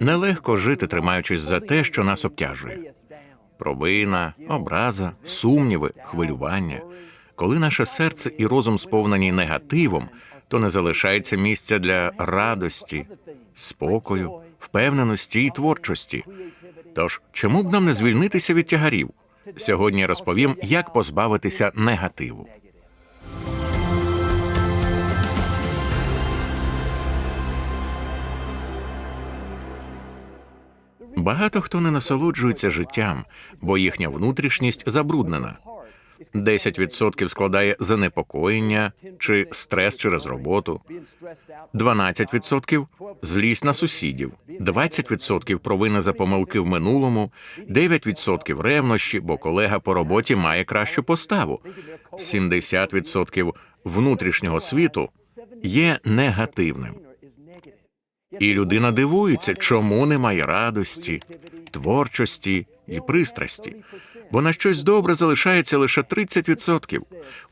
Нелегко жити, тримаючись за те, що нас обтяжує. Провина, образа, сумніви, хвилювання. Коли наше серце і розум сповнені негативом, то не залишається місця для радості, спокою, впевненості і творчості. Тож, чому б нам не звільнитися від тягарів? Сьогодні розповім, як позбавитися негативу. Багато хто не насолоджується життям, бо їхня внутрішність забруднена. 10% складає занепокоєння чи стрес через роботу, 12% – злість на сусідів, 20% провина за помилки в минулому, 9% ревнощі, бо колега по роботі має кращу поставу, 70% внутрішнього світу є негативним. І людина дивується, чому немає радості, творчості і пристрасті, бо на щось добре залишається лише 30%.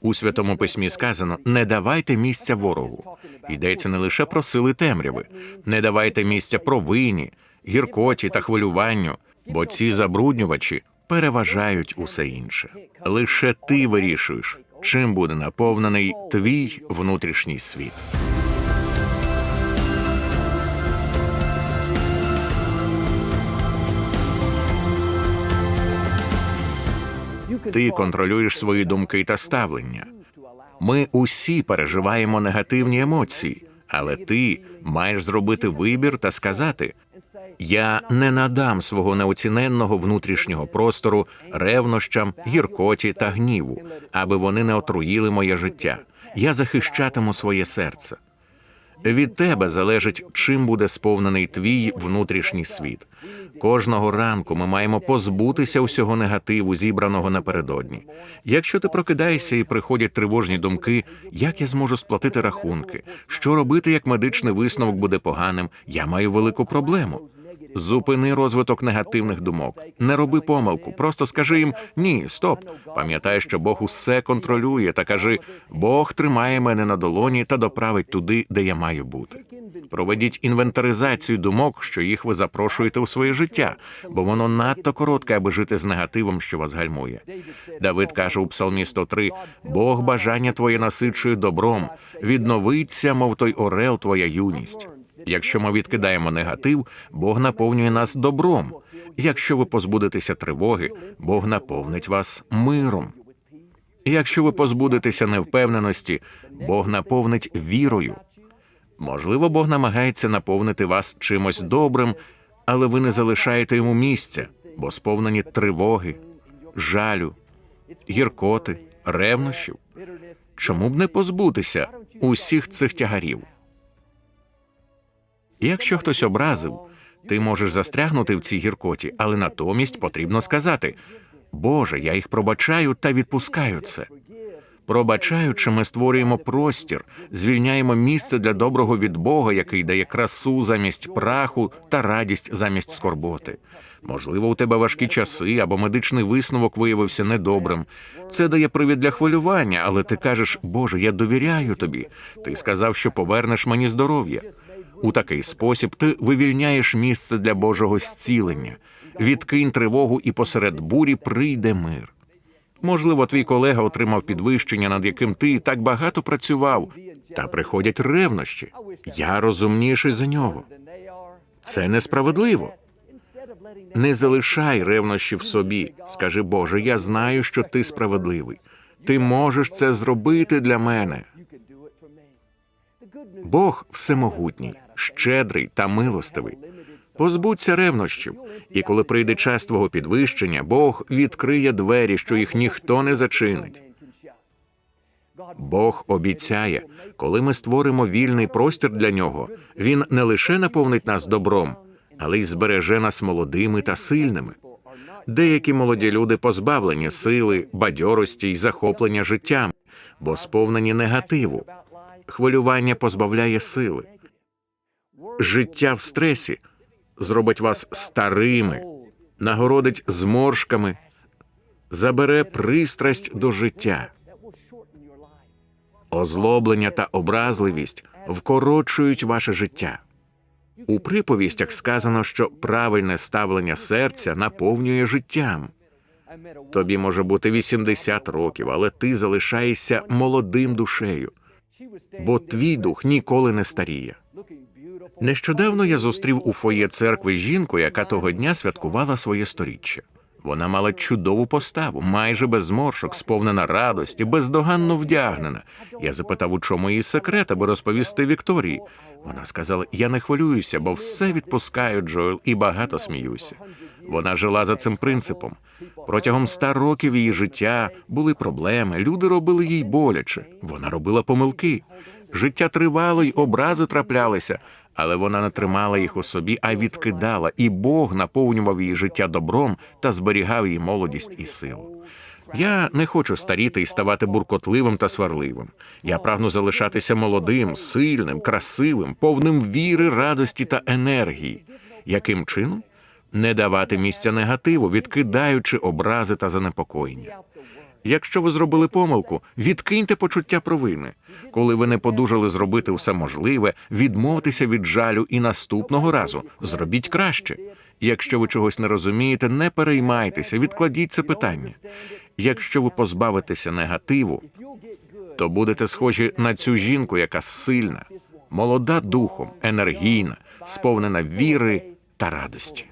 У святому письмі сказано: не давайте місця ворогу. Йдеться не лише про сили темряви, не давайте місця провині, гіркоті та хвилюванню, бо ці забруднювачі переважають усе інше. Лише ти вирішуєш, чим буде наповнений твій внутрішній світ. Ти контролюєш свої думки та ставлення. Ми усі переживаємо негативні емоції, але ти маєш зробити вибір та сказати: я не надам свого неоціненного внутрішнього простору ревнощам, гіркоті та гніву, аби вони не отруїли моє життя. Я захищатиму своє серце. Від тебе залежить, чим буде сповнений твій внутрішній світ. Кожного ранку ми маємо позбутися усього негативу, зібраного напередодні. Якщо ти прокидаєшся і приходять тривожні думки, як я зможу сплатити рахунки, що робити, як медичний висновок буде поганим, я маю велику проблему. Зупини розвиток негативних думок. Не роби помилку. Просто скажи їм ні, стоп. Пам'ятай, що Бог усе контролює, та кажи: Бог тримає мене на долоні та доправить туди, де я маю бути. Проведіть інвентаризацію думок, що їх ви запрошуєте у своє життя, бо воно надто коротке, аби жити з негативом, що вас гальмує. Давид каже у Псалмі 103, Бог бажання твоє насичує добром, відновиться, мов той орел, твоя юність. Якщо ми відкидаємо негатив, Бог наповнює нас добром. Якщо ви позбудетеся тривоги, Бог наповнить вас миром. Якщо ви позбудетеся невпевненості, Бог наповнить вірою. Можливо, Бог намагається наповнити вас чимось добрим, але ви не залишаєте йому місця, бо сповнені тривоги, жалю, гіркоти, ревнощів. Чому б не позбутися усіх цих тягарів? Якщо хтось образив, ти можеш застрягнути в цій гіркоті, але натомість потрібно сказати: Боже, я їх пробачаю та відпускаю це. Пробачаючи, ми створюємо простір, звільняємо місце для доброго від Бога, який дає красу замість праху та радість замість скорботи. Можливо, у тебе важкі часи або медичний висновок виявився недобрим. Це дає привід для хвилювання, але ти кажеш, Боже, я довіряю тобі. Ти сказав, що повернеш мені здоров'я. У такий спосіб ти вивільняєш місце для Божого зцілення. Відкинь тривогу, і посеред бурі прийде мир. Можливо, твій колега отримав підвищення, над яким ти так багато працював, та приходять ревнощі. Я розумніший за нього. Це несправедливо. Не залишай ревнощі в собі. Скажи, Боже, я знаю, що ти справедливий. Ти можеш це зробити для мене. Бог всемогутній, щедрий та милостивий. Позбудься ревнощів, і коли прийде час твого підвищення, Бог відкриє двері, що їх ніхто не зачинить. Бог обіцяє, коли ми створимо вільний простір для нього, він не лише наповнить нас добром, але й збереже нас молодими та сильними. Деякі молоді люди позбавлені сили, бадьорості й захоплення життям, бо сповнені негативу. Хвилювання позбавляє сили. Життя в стресі зробить вас старими, нагородить зморшками, забере пристрасть до життя. Озлоблення та образливість вкорочують ваше життя. У приповістях сказано, що правильне ставлення серця наповнює життям. Тобі може бути 80 років, але ти залишаєшся молодим душею, бо твій дух ніколи не старіє. Нещодавно я зустрів у фоє церкви жінку, яка того дня святкувала своє сторіччя. Вона мала чудову поставу, майже без зморшок, сповнена радості, бездоганно вдягнена. Я запитав, у чому її секрет, аби розповісти Вікторії. Вона сказала: Я не хвилююся, бо все відпускаю, Джоел, і багато сміюся. Вона жила за цим принципом. Протягом ста років її життя були проблеми, люди робили їй боляче. Вона робила помилки. Життя тривало й образи траплялися, але вона не тримала їх у собі, а відкидала, і Бог наповнював її життя добром та зберігав її молодість і силу. Я не хочу старіти і ставати буркотливим та сварливим. Я прагну залишатися молодим, сильним, красивим, повним віри, радості та енергії. Яким чином? Не давати місця негативу, відкидаючи образи та занепокоєння. Якщо ви зробили помилку, відкиньте почуття провини. Коли ви не подужали зробити все можливе, відмовтеся від жалю і наступного разу зробіть краще. Якщо ви чогось не розумієте, не переймайтеся, відкладіть це питання. Якщо ви позбавитеся негативу, то будете схожі на цю жінку, яка сильна, молода духом, енергійна, сповнена віри та радості.